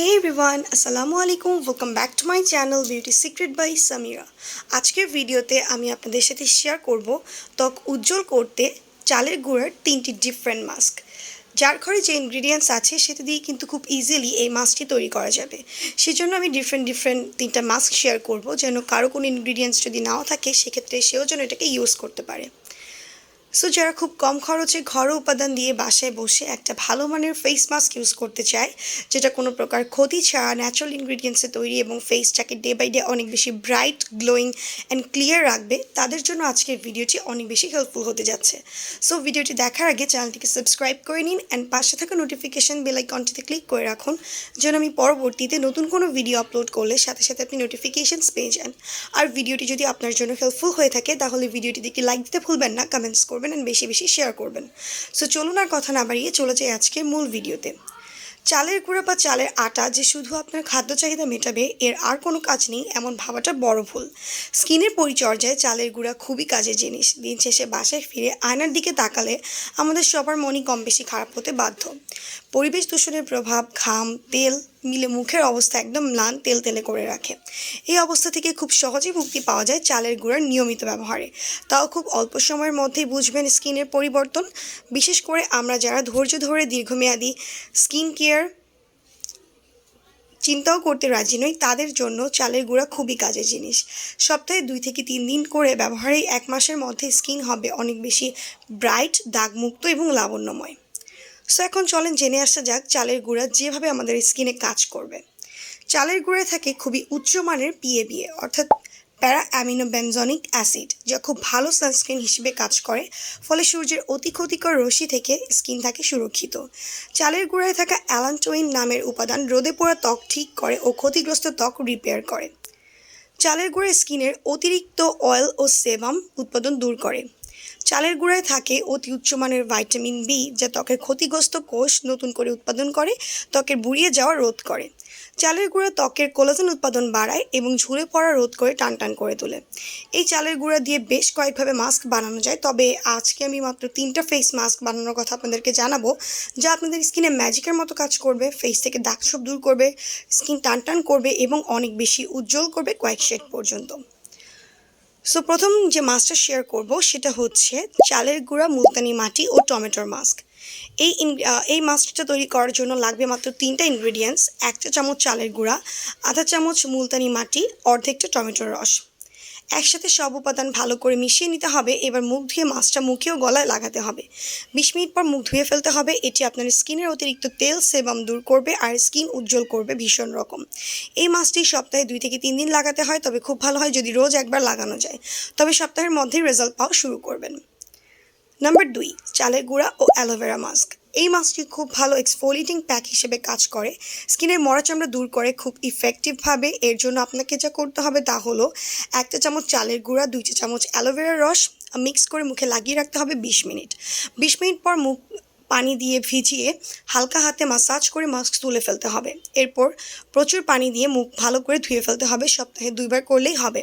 হে everyone আসসালামু আলাইকুম welcome back to my channel beauty secret by Samira আজকের ভিডিওতে আমি আপনাদের সাথে শেয়ার করব ত্বক উজ্জ্বল করতে চালের গুঁড়ার তিনটি ডিফারেন্ট মাস্ক যার ঘরে যে ইনগ্রিডিয়েন্টস আছে, সেটা দিয়ে কিন্তু খুব ইজিলি এই মাস্কটি তৈরি করা যাবে। সেজন্য আমি ডিফারেন্ট ডিফারেন্ট তিনটা মাস্ক শেয়ার করব, যেন কারও কোনো ইনগ্রিডিয়েন্টস যদি নাও থাকে, সেক্ষেত্রে সেও যেন এটাকে ইউজ করতে পারে। সো যারা খুব কম খরচে ঘরোয়া উপাদান দিয়ে বাসায় বসে একটা ভালো মানের ফেস মাস্ক ইউজ করতে চায়, যেটা কোনো প্রকার ক্ষতি ছাড়া ন্যাচারাল ইনগ্রিডিয়েন্টসে তৈরি এবং ফেসটাকে ডে বাই ডে অনেক বেশি ব্রাইট গ্লোয়িং অ্যান্ড ক্লিয়ার রাখবে, তাদের জন্য আজকের ভিডিওটি অনেক বেশি হেল্পফুল হতে যাচ্ছে। সো ভিডিওটি দেখার আগে চ্যানেলটিকে সাবস্ক্রাইব করে নিন অ্যান্ড পাশে থাকা নোটিফিকেশান বেল আইকনটিতে ক্লিক করে রাখুন, যেন আমি পরবর্তীতে নতুন কোনো ভিডিও আপলোড করলে সাথে সাথে আপনি নোটিফিকেশানস পেয়ে যান। আর ভিডিওটি যদি আপনার জন্য হেল্পফুল হয়ে থাকে, তাহলে ভিডিওটি দেখে লাইক দিতে ভুলবেন না কমেন্টস করবেন অ্যান্ড বেশি বেশি শেয়ার করবেন। সো চলুন আর কথা না বাড়িয়ে চলে যাই আজকের মূল ভিডিওতে। চালের গুঁড়া বা চালের আটা যে শুধু আপনার খাদ্য চাহিদা মেটাবে, এর আর কোনো কাজ নেই, এমন ভাবাটা বড় ভুল। স্কিনের পরিচর্যায় চালের গুঁড়া খুবই কাজের জিনিস। দিন শেষে বাসায় ফিরে আয়নার দিকে তাকালে আমাদের সবার মনই কম বেশি খারাপ হতে বাধ্য। পরিবেশ দূষণের প্রভাব, ঘাম, তেল মিলে মুখের অবস্থা একদম ম্লান তেল তেলে করে রাখে। এই অবস্থা থেকে খুব সহজেই মুক্তি পাওয়া যায় চালের গুঁড়ার নিয়মিত ব্যবহারে। তাও খুব অল্প সময়ের মধ্যেই বুঝবেন স্কিনের পরিবর্তন। বিশেষ করে আমরা যারা ধৈর্য ধরে দীর্ঘমেয়াদী স্কিন কেয়ার চিন্তাও করতে রাজি নই, তাদের জন্য চালের গুঁড়া খুবই কাজের জিনিস। সপ্তাহে দুই থেকে তিন দিন করে ব্যবহারেই এক মাসের মধ্যে স্কিন হবে অনেক বেশি ব্রাইট, দাগমুক্ত এবং লাবণ্যময়। সো এখন চলেন জেনে আসা যাক চালের গুঁড়া যেভাবে আমাদের স্কিনে কাজ করবে। চালের গুঁড়ায় থাকে খুবই উচ্চমানের পিএবিএ অর্থাৎ প্যারা অ্যামিনোবেনজনিক অ্যাসিড যা খুব ভালো সানস্ক্রিন হিসেবে কাজ করে, ফলে সূর্যের অতি ক্ষতিকর রশ্মি থেকে স্কিন থাকে সুরক্ষিত। চালের গুঁড়ায় থাকা অ্যালান্টোইন নামের উপাদান রোদে পোড়া ত্বক ঠিক করে ও ক্ষতিগ্রস্ত ত্বক রিপেয়ার করে। চালের গুঁড়া স্কিনের অতিরিক্ত অয়েল ও সেবাম উৎপাদন দূর করে। চালের গুঁড়ায় থাকে অতি উচ্চমানের ভাইটামিন বি যা ত্বকের ক্ষতিগ্রস্ত কোষ নতুন করে উৎপাদন করে, ত্বকের বুড়িয়ে যাওয়া রোধ করে। চালের গুঁড়া ত্বকের কোলাজেন উৎপাদন বাড়ায় এবং ঝুলে পড়া রোধ করে টান টান করে তোলে। এই চালের গুঁড়া দিয়ে বেশ কয়েকভাবে মাস্ক বানানো যায়, তবে আজকে আমি মাত্র তিনটা ফেস মাস্ক বানানোর কথা আপনাদেরকে জানাব, যা আপনাদের স্কিনে ম্যাজিকের মতো কাজ করবে ফেস থেকে দাগ সব দূর করবে স্কিন টান টান করবে এবং অনেক বেশি উজ্জ্বল করবে কয়েক শেড পর্যন্ত। সো প্রথম যে মাছটা শেয়ার করব, সেটা হচ্ছে চালের গুঁড়া, মুলতানি মাটি ও টমেটোর মাস্ক এই এই মাছটা তৈরি করার জন্য লাগবে মাত্র তিনটা ইনগ্রিডিয়েন্টস একটা চামচ চালের গুঁড়া, আধা চামচ মুলতানি মাটি, অর্ধেকটা টমেটোর রস। একসাথে সব উপাদান ভালো করে মিশিয়ে নিতে হবে। এবার মুখ ধুয়ে মাছটা মুখেও গলায় লাগাতে হবে। বিশ মিনিট পর মুখ ধুয়ে ফেলতে হবে। এটি আপনার স্কিনের অতিরিক্ত তেল সেবাম দূর করবে আর স্কিন উজ্জ্বল করবে ভীষণ রকম। এই মাছটি সপ্তাহে দুই থেকে তিন দিন লাগাতে হয়, তবে খুব ভালো হয় যদি রোজ একবার লাগানো যায়। তবে সপ্তাহের মধ্যেই রেজাল্ট পাওয়া শুরু করবেন। নাম্বার দুই, চালের গুঁড়া ও অ্যালোভেরা মাস্ক এই মাস্কটি খুব ভালো এক্সফোলিটিং প্যাক হিসেবে কাজ করে। স্কিনের মরা চামড়া দূর করে খুব ইফেক্টিভভাবে এর জন্য আপনাকে যা করতে হবে তা হলো, একটা চামচ চালের গুঁড়া দুই চা চামচ অ্যালোভেরার রস মিক্স করে মুখে লাগিয়ে রাখতে হবে বিশ মিনিট। বিশ মিনিট পর মুখ পানি দিয়ে ভিজিয়ে হালকা হাতে মাসাজ করে মাস্ক তুলে ফেলতে হবে। এরপর প্রচুর পানি দিয়ে মুখ ভালো করে ধুয়ে ফেলতে হবে। সপ্তাহে দুইবার করলেই হবে।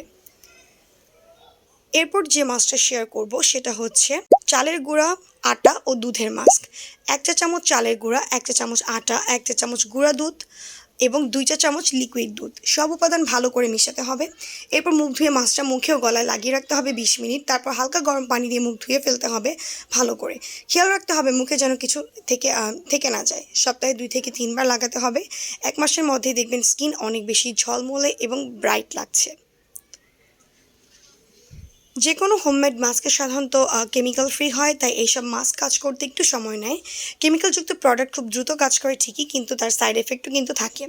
এরপর যে মাছটা শেয়ার করব সেটা হচ্ছে চালের গুঁড়া, আটা ও দুধের মাস্ক। এক চা চামচ চালের গুঁড়া, এক চা চামচ আটা, এক চা চামচ গুঁড়া দুধ এবং দুই চা চামচ লিকুইড দুধ। সব উপাদান ভালো করে মিশাতে হবে। এরপর মুখ ধুয়ে মাছটা মুখেও গলায় লাগিয়ে রাখতে হবে বিশ মিনিট। তারপর হালকা গরম পানি দিয়ে মুখ ধুয়ে ফেলতে হবে ভালো করে। খেয়াল রাখতে হবে মুখে যেন কিছু থেকে থেকে না যায়। সপ্তাহে দুই থেকে তিনবার লাগাতে হবে। এক মাসের মধ্যেই দেখবেন স্কিন অনেক বেশি ঝলমলে এবং ব্রাইট লাগছে। যে কোনো হোমমেড মাস্কে সাধারণত কেমিক্যাল ফ্রি হয়, তাই এইসব মাস্ক কাজ করতে একটু সময় নেয়। কেমিক্যালযুক্ত প্রোডাক্ট খুব দ্রুত কাজ করে ঠিকই, কিন্তু তার সাইড এফেক্টও কিন্তু থাকে।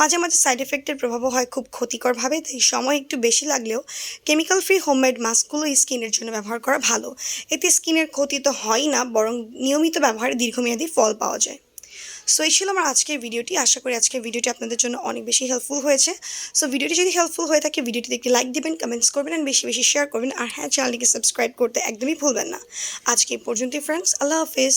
মাঝে মাঝে সাইড এফেক্টের প্রভাবও হয় খুব ক্ষতিকরভাবে, তাই সময় একটু বেশি লাগলেও কেমিক্যাল ফ্রি হোমমেড মাস্কগুলো স্কিনের জন্য ব্যবহার করা ভালো। এতে স্কিনের ক্ষতি তো হয় না, বরং নিয়মিত ব্যবহারে দীর্ঘমেয়াদী ফল পাওয়া যায়। সো এই ছিল আমার আজকের ভিডিওটি। আশা করি আজকের ভিডিওটি আপনাদের জন্য অনেক বেশি হেল্পফুল হয়েছে। সো ভিডিওটি যদি হেল্পফুল হয়ে থাকে, ভিডিওটিতে একটি লাইক দেবেন কমেন্টস করবেন আর বেশি বেশি শেয়ার করবেন। আর হ্যাঁ চ্যানেলটিকে সাবস্ক্রাইব করতে একদমই ভুলবেন না। আজকে এই পর্যন্তই ফ্রেন্ডস আল্লাহ হাফিজ।